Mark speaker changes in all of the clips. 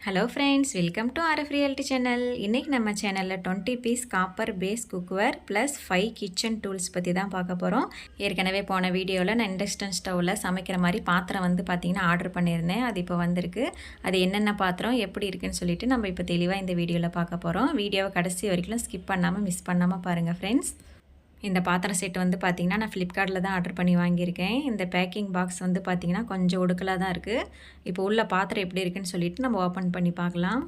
Speaker 1: Hello friends welcome to RF reality channel இன்றைக்கி நம்ம சேனலில் twenty piece copper base cookware plus five kitchen tools பற்றி தான் பார்க்க போகிறோம் ஏற்கனவே போன வீடியோவில் நான் இண்டக்ஷன் ஸ்டவ்வில் சமைக்கிற மாதிரி பாத்திரம் வந்து பார்த்திங்கன்னா ஆர்டர் பண்ணியிருந்தேன். அது இப்போ வந்திருக்கு. அது என்னென்ன பாத்திரம் எப்படி இருக்குன்னு சொல்லிட்டு நம்ம இப்போ தெளிவாக இந்த வீடியோவில் பார்க்க போகிறோம் வீடியோவை கடைசி வரைக்கும் ஸ்கிப் பண்ணாமல் மிஸ் பண்ணாமல் பாருங்கள் ஃப்ரெண்ட்ஸ் இந்த பாத்திரம் செட் வந்து பார்த்திங்கன்னா நான் ஃப்ளிப்கார்ட்டில் தான் ஆர்டர் பண்ணி வாங்கியிருக்கேன். இந்த பேக்கிங் பாக்ஸ் வந்து பார்த்திங்கன்னா கொஞ்சம் ஒடுக்கலாக தான் இருக்குது இப்போ உள்ள பாத்திரம் எப்படி இருக்குன்னு சொல்லிட்டு நம்ம ஓப்பன் பண்ணி பார்க்கலாம்.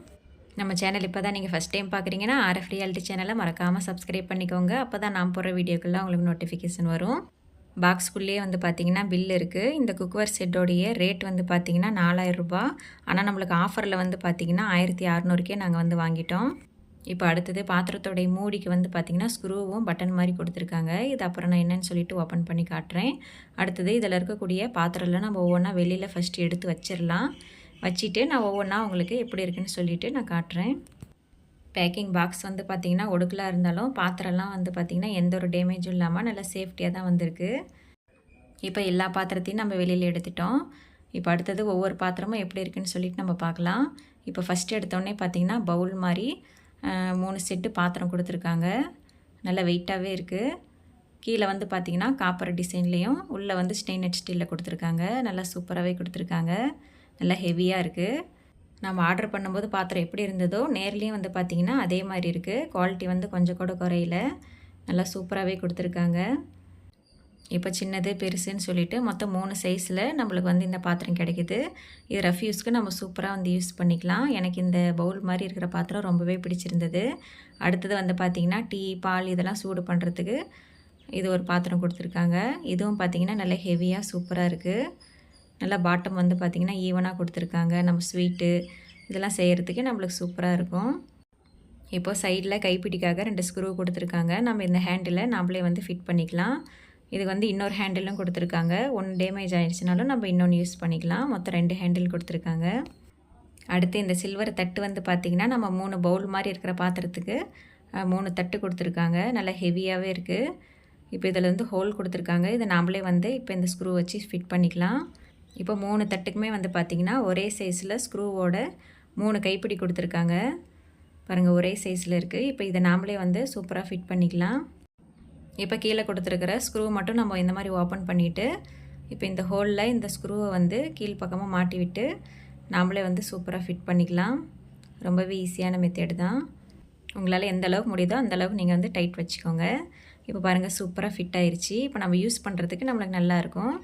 Speaker 1: நம்ம சேனல் இப்போ தான் நீங்கள் ஃபஸ்ட் டைம் பார்க்குறீங்கன்னா ஆர்எஃப் ரியாலிட்டி சேனலை மறக்காமல் சப்ஸ்கிரைப் பண்ணிக்கோங்க. அப்போ தான் நான் போடுற வீடியோக்கெல்லாம் உங்களுக்கு நோட்டிஃபிகேஷன் வரும். பாக்ஸ்குள்ளேயே வந்து பார்த்திங்கன்னா பில் இருக்குது இந்த குக்கர் செட்டோடைய ரேட் வந்து பார்த்திங்கன்னா நாலாயிரரூபா ஆனால் நம்மளுக்கு ஆஃபரில் வந்து பார்த்திங்கன்னா ஆயிரத்தி அறநூறுக்கே நாங்கள் வந்து வாங்கிட்டோம். இப்போ அடுத்தது பாத்திரத்தோடைய மூடிக்கு வந்து பார்த்திங்கன்னா ஸ்க்ரூவும் பட்டன் மாதிரி கொடுத்துருக்காங்க. இது அப்புறம் நான் என்னென்னு சொல்லிட்டு ஓப்பன் பண்ணி காட்டுறேன். அடுத்தது இதில் இருக்கக்கூடிய பாத்திரம்லாம் நம்ம ஒவ்வொன்றா வெளியில் ஃபஸ்ட்டு எடுத்து வச்சிடலாம். வச்சுட்டு நான் ஒவ்வொன்றா உங்களுக்கு எப்படி இருக்குன்னு சொல்லிவிட்டு நான் காட்டுறேன். பேக்கிங் பாக்ஸ் வந்து பார்த்திங்கன்னா ஒடுக்கலாக இருந்தாலும் பாத்திரம்லாம் வந்து பார்த்திங்கன்னா எந்த ஒரு டேமேஜும் இல்லாமல் நல்லா சேஃப்டியாக தான் வந்திருக்கு. இப்போ எல்லா பாத்திரத்தையும் நம்ம வெளியில் எடுத்துட்டோம். இப்போ அடுத்தது ஒவ்வொரு பாத்திரமும் எப்படி இருக்குன்னு சொல்லிட்டு நம்ம பார்க்கலாம். இப்போ ஃபஸ்ட்டு எடுத்தோடனே பார்த்திங்கன்னா பவுல் மாதிரி மூணு செட்டு பாத்திரம் கொடுத்துருக்காங்க. நல்ல வெயிட்டாகவே இருக்குது கீழே வந்து பார்த்திங்கன்னா காப்பர் டிசைன்லேயும் உள்ளே வந்து ஸ்டெயின்லெட் ஸ்டீலில் கொடுத்துருக்காங்க. நல்லா சூப்பராகவே கொடுத்துருக்காங்க. நல்லா ஹெவியாக இருக்குது நம்ம ஆர்டர் பண்ணும்போது பாத்திரம் எப்படி இருந்ததோ நேர்லேயும் வந்து பார்த்திங்கன்னா அதே மாதிரி இருக்குது குவாலிட்டி வந்து கொஞ்சம் கூட குறையில. நல்லா சூப்பராகவே கொடுத்துருக்காங்க. இப்போ சின்னது பெருசுன்னு சொல்லிட்டு மொத்தம் மூணு சைஸில் நம்மளுக்கு வந்து இந்த பாத்திரம் கிடைக்கிது. இது ரஃப் யூஸ்க்கு நம்ம சூப்பராக வந்து யூஸ் பண்ணிக்கலாம். எனக்கு இந்த பவுல் மாதிரி இருக்கிற பாத்திரம் ரொம்பவே பிடிச்சிருந்தது. அடுத்தது வந்து பார்த்திங்கன்னா டீ பால் இதெல்லாம் சூடு பண்ணுறதுக்கு இது ஒரு பாத்திரம் கொடுத்துருக்காங்க. இதுவும் பார்த்திங்கன்னா நல்ல ஹெவியாக சூப்பராக இருக்குது நல்லா பாட்டம் வந்து பார்த்திங்கன்னா ஈவனாக கொடுத்துருக்காங்க. நம்ம ஸ்வீட்டு இதெல்லாம் செய்கிறதுக்கே நம்மளுக்கு சூப்பராக இருக்கும். இப்போது சைடில் கைப்பிடிக்காக ரெண்டு ஸ்க்ரூ கொடுத்துருக்காங்க. நம்ம இந்த ஹேண்டில் நம்மளே வந்து ஃபிட் பண்ணிக்கலாம். இது வந்து இன்னொரு ஹேண்டிலும் கொடுத்துருக்காங்க. ஒன்று டேமேஜ் ஆகிடுச்சினாலும் நம்ம இன்னொன்று யூஸ் பண்ணிக்கலாம். மொத்தம் ரெண்டு ஹேண்டில் கொடுத்துருக்காங்க. அடுத்து இந்த சில்வர் தட்டு வந்து பார்த்திங்கன்னா நம்ம மூணு பவுல் மாதிரி இருக்கிற பாத்திரத்துக்கு மூணு தட்டு கொடுத்துருக்காங்க. நல்லா ஹெவியாகவே இருக்குது இப்போ இதில் வந்து ஹோல் கொடுத்துருக்காங்க. இதை நாமளே வந்து இப்போ இந்த ஸ்க்ரூ வச்சு ஃபிட் பண்ணிக்கலாம். இப்போ மூணு தட்டுக்குமே வந்து பார்த்திங்கன்னா ஒரே சைஸில் ஸ்க்ரூவோட மூணு கைப்பிடி கொடுத்துருக்காங்க. பாருங்கள் ஒரே சைஸில் இருக்குது இப்போ இதை நாமளே வந்து சூப்பராக ஃபிட் பண்ணிக்கலாம். இப்போ கீழே கொடுத்துருக்கிற ஸ்க்ரூ மட்டும் நம்ம இந்த மாதிரி ஓப்பன் பண்ணிவிட்டு இப்போ இந்த ஹோலில் இந்த ஸ்க்ரூவை வந்து கீழ் பக்கமாக மாட்டி விட்டு நாமளே வந்து சூப்பராக ஃபிட் பண்ணிக்கலாம். ரொம்பவே ஈஸியான மெத்தேடு தான். உங்களால் எந்த அளவுக்கு முடியுதோ அந்த அளவுக்கு நீங்கள் வந்து டைட் வச்சுக்கோங்க. இப்போ பாருங்கள் சூப்பராக ஃபிட் ஆயிடுச்சு இப்போ நம்ம யூஸ் பண்ணுறதுக்கு நம்மளுக்கு நல்லாயிருக்கும்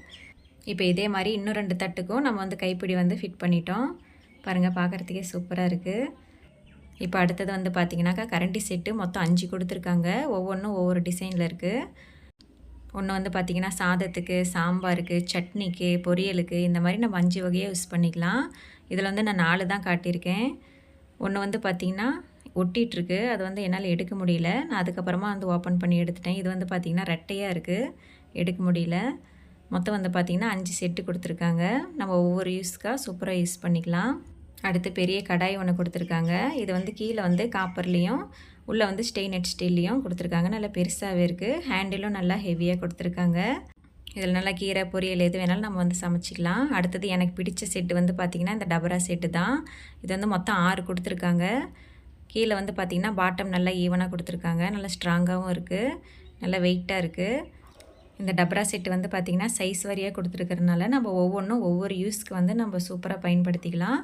Speaker 1: இப்போ இதே மாதிரி இன்னும் ரெண்டு தட்டுக்கும் நம்ம வந்து கைப்பிடி வந்து ஃபிட் பண்ணிட்டோம். பாருங்கள் பார்க்குறதுக்கே சூப்பராக இருக்குது இப்போ அடுத்தது வந்து பார்த்திங்கனாக்கா கரண்டி செட்டு மொத்தம் அஞ்சு கொடுத்துருக்காங்க. ஒவ்வொன்றும் ஒவ்வொரு டிசைனில் இருக்குது ஒன்று வந்து பார்த்திங்கன்னா சாதத்துக்கு சாம்பாருக்கு சட்னிக்கு பொரியலுக்கு இந்த மாதிரி நம்ம அஞ்சு வகையாக யூஸ் பண்ணிக்கலாம். இதில் வந்து நான் நாலு தான் காட்டியிருக்கேன். ஒன்று வந்து பார்த்திங்கன்னா ஒட்டிகிட்ருக்கு அது வந்து என்னால் எடுக்க முடியல. நான் அதுக்கப்புறமா வந்து ஓப்பன் பண்ணி எடுத்துட்டேன். இது வந்து பார்த்திங்கன்னா ரெட்டையாக இருக்குது எடுக்க முடியல. மொத்தம் வந்து பார்த்திங்கன்னா அஞ்சு செட்டு கொடுத்துருக்காங்க. நம்ம ஒவ்வொரு யூஸ்க்காக சூப்பராக யூஸ் பண்ணிக்கலாம். அடுத்து பெரிய கடாய் ஒன்று கொடுத்துருக்காங்க. இது வந்து கீழே வந்து காப்பர்லேயும் உள்ளே வந்து ஸ்டெயினட் ஸ்டீல்லையும் கொடுத்துருக்காங்க. நல்லா பெருசாகவே இருக்குது ஹேண்டிலும் நல்லா ஹெவியாக கொடுத்துருக்காங்க. இதில் நல்லா கீரை பொரியல் எது வேணாலும் நம்ம வந்து சமைச்சிக்கலாம். அடுத்தது எனக்கு பிடிச்ச செட்டு வந்து பார்த்திங்கன்னா இந்த டபரா செட்டு தான். இது வந்து மொத்தம் ஆறு கொடுத்துருக்காங்க. கீழே வந்து பார்த்திங்கன்னா பாட்டம் நல்லா ஈவனாக கொடுத்துருக்காங்க. நல்லா ஸ்ட்ராங்காகவும் இருக்குது நல்லா வெயிட்டாக இருக்குது இந்த டப்ரா செட்டு வந்து பார்த்திங்கன்னா சைஸ் வரியாக கொடுத்துருக்கறனால நம்ம ஒவ்வொன்றும் ஒவ்வொரு யூஸ்க்கு வந்து நம்ம சூப்பராக பயன்படுத்திக்கலாம்.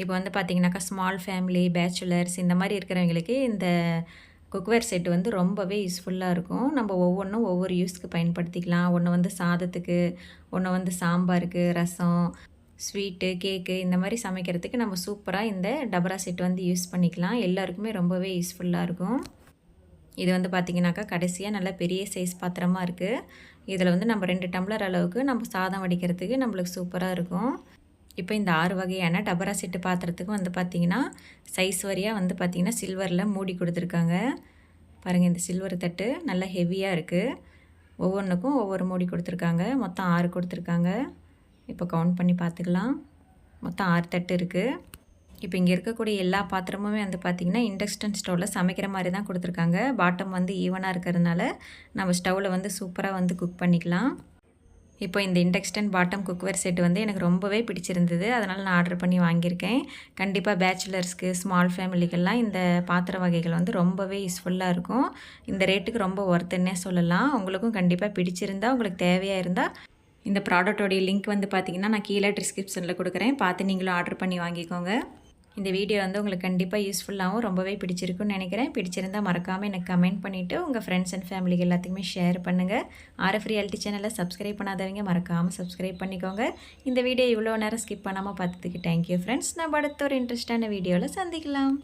Speaker 1: இப்போ வந்து பார்த்திங்கனாக்கா ஸ்மால் ஃபேமிலி பேச்சுலர்ஸ் இந்த மாதிரி இருக்கிறவங்களுக்கு இந்த குக்வேர் செட்டு வந்து ரொம்பவே யூஸ்ஃபுல்லாக இருக்கும். நம்ம ஒவ்வொன்றும் ஒவ்வொரு யூஸ்க்கு பயன்படுத்திக்கலாம். ஒன்று வந்து சாதத்துக்கு ஒன்று வந்து சாம்பாருக்கு ரசம் ஸ்வீட்டு கேக்கு இந்த மாதிரி சமைக்கிறதுக்கு நம்ம சூப்பராக இந்த டபரா செட் வந்து யூஸ் பண்ணிக்கலாம். எல்லாருக்குமே ரொம்பவே யூஸ்ஃபுல்லாக இருக்கும். இது வந்து பார்த்திங்கனாக்கா கடைசியாக நல்லா பெரிய சைஸ் பாத்திரமாக இருக்குது இதில் வந்து நம்ம ரெண்டு டம்ளர் அளவுக்கு நம்ம சாதம் வடிக்கிறதுக்கு நம்மளுக்கு சூப்பராக இருக்கும். இப்போ இந்த ஆறு வகையான டபரா செட்டு பாத்திரத்துக்கு வந்து பார்த்திங்கன்னா சைஸ் வரியாக வந்து பார்த்திங்கன்னா சில்வரில் மூடி கொடுத்துருக்காங்க. பாருங்கள் இந்த சில்வர் தட்டு நல்லா ஹெவியாக இருக்குது ஒவ்வொன்றுக்கும் ஒவ்வொரு மூடி கொடுத்துருக்காங்க. மொத்தம் ஆறு கொடுத்துருக்காங்க. இப்போ கவுண்ட் பண்ணி பார்த்துக்கலாம் மொத்தம் ஆறு தட்டு இருக்குது இப்போ இங்கே இருக்கக்கூடிய எல்லா பாத்திரமுமே வந்து பார்த்திங்கன்னா இண்டக்ஷன் ஸ்டவ்வில் சமைக்கிற மாதிரி தான் கொடுத்துருக்காங்க. பாட்டம் வந்து ஈவனாக இருக்கிறதுனால நம்ம ஸ்டவ்வில் வந்து சூப்பராக வந்து குக் பண்ணிக்கலாம். இப்போ இந்த இண்டக்ஸ்டன் பாட்டம் குக்வேர் செட் வந்து எனக்கு ரொம்பவே பிடிச்சிருந்தது. அதனால் நான் ஆர்டர் பண்ணி வாங்கியிருக்கேன். கண்டிப்பாக பேச்சுலர்ஸ்க்கு ஸ்மால் ஃபேமிலிக்கெல்லாம் இந்த பாத்திர வகைகள் வந்து ரொம்பவே யூஸ்ஃபுல்லாக இருக்கும். இந்த ரேட்டுக்கு ரொம்ப ஒர்த்துன்னே சொல்லலாம். உங்களுக்கும் கண்டிப்பாக பிடிச்சிருந்தா உங்களுக்கு தேவையாக இருந்தால் இந்த ப்ராடக்டோடைய லிங்க் வந்து பார்த்திங்கன்னா நான் கீழே டிஸ்கிரிப்ஷனில் கொடுக்குறேன். பார்த்து நீங்களும் ஆர்டர் பண்ணி வாங்கிக்கோங்க. இந்த வீடியோ வந்து உங்களுக்கு கண்டிப்பாக யூஸ்ஃபுல்லாகவும் ரொம்பவே பிடிச்சிருக்குன்னு நினைக்கிறேன். பிடிச்சிருந்தால் மறக்காமல் எனக்கு கமெண்ட் பண்ணிவிட்டு உங்கள் ஃப்ரெண்ட்ஸ் அண்ட் ஃபேமிலிக்கு எல்லாத்துக்குமே ஷேர் பண்ணுங்கள் ஆர்எஃப் ரியாலிட்டி சேனலை சப்ஸ்கிரைப் பண்ணாதவங்க மறக்காமல் சப்ஸ்கிரைப் பண்ணிக்கோங்க. இந்த வீடியோ இவ்வளோ நேரம் ஸ்கிப் பண்ணாமல் பார்த்ததுக்கு தேங்க்யூ ஃப்ரெண்ட்ஸ் நம்ம அடுத்த ஒரு இன்ட்ரெஸ்டான வீடியோவில் சந்திக்கலாம்.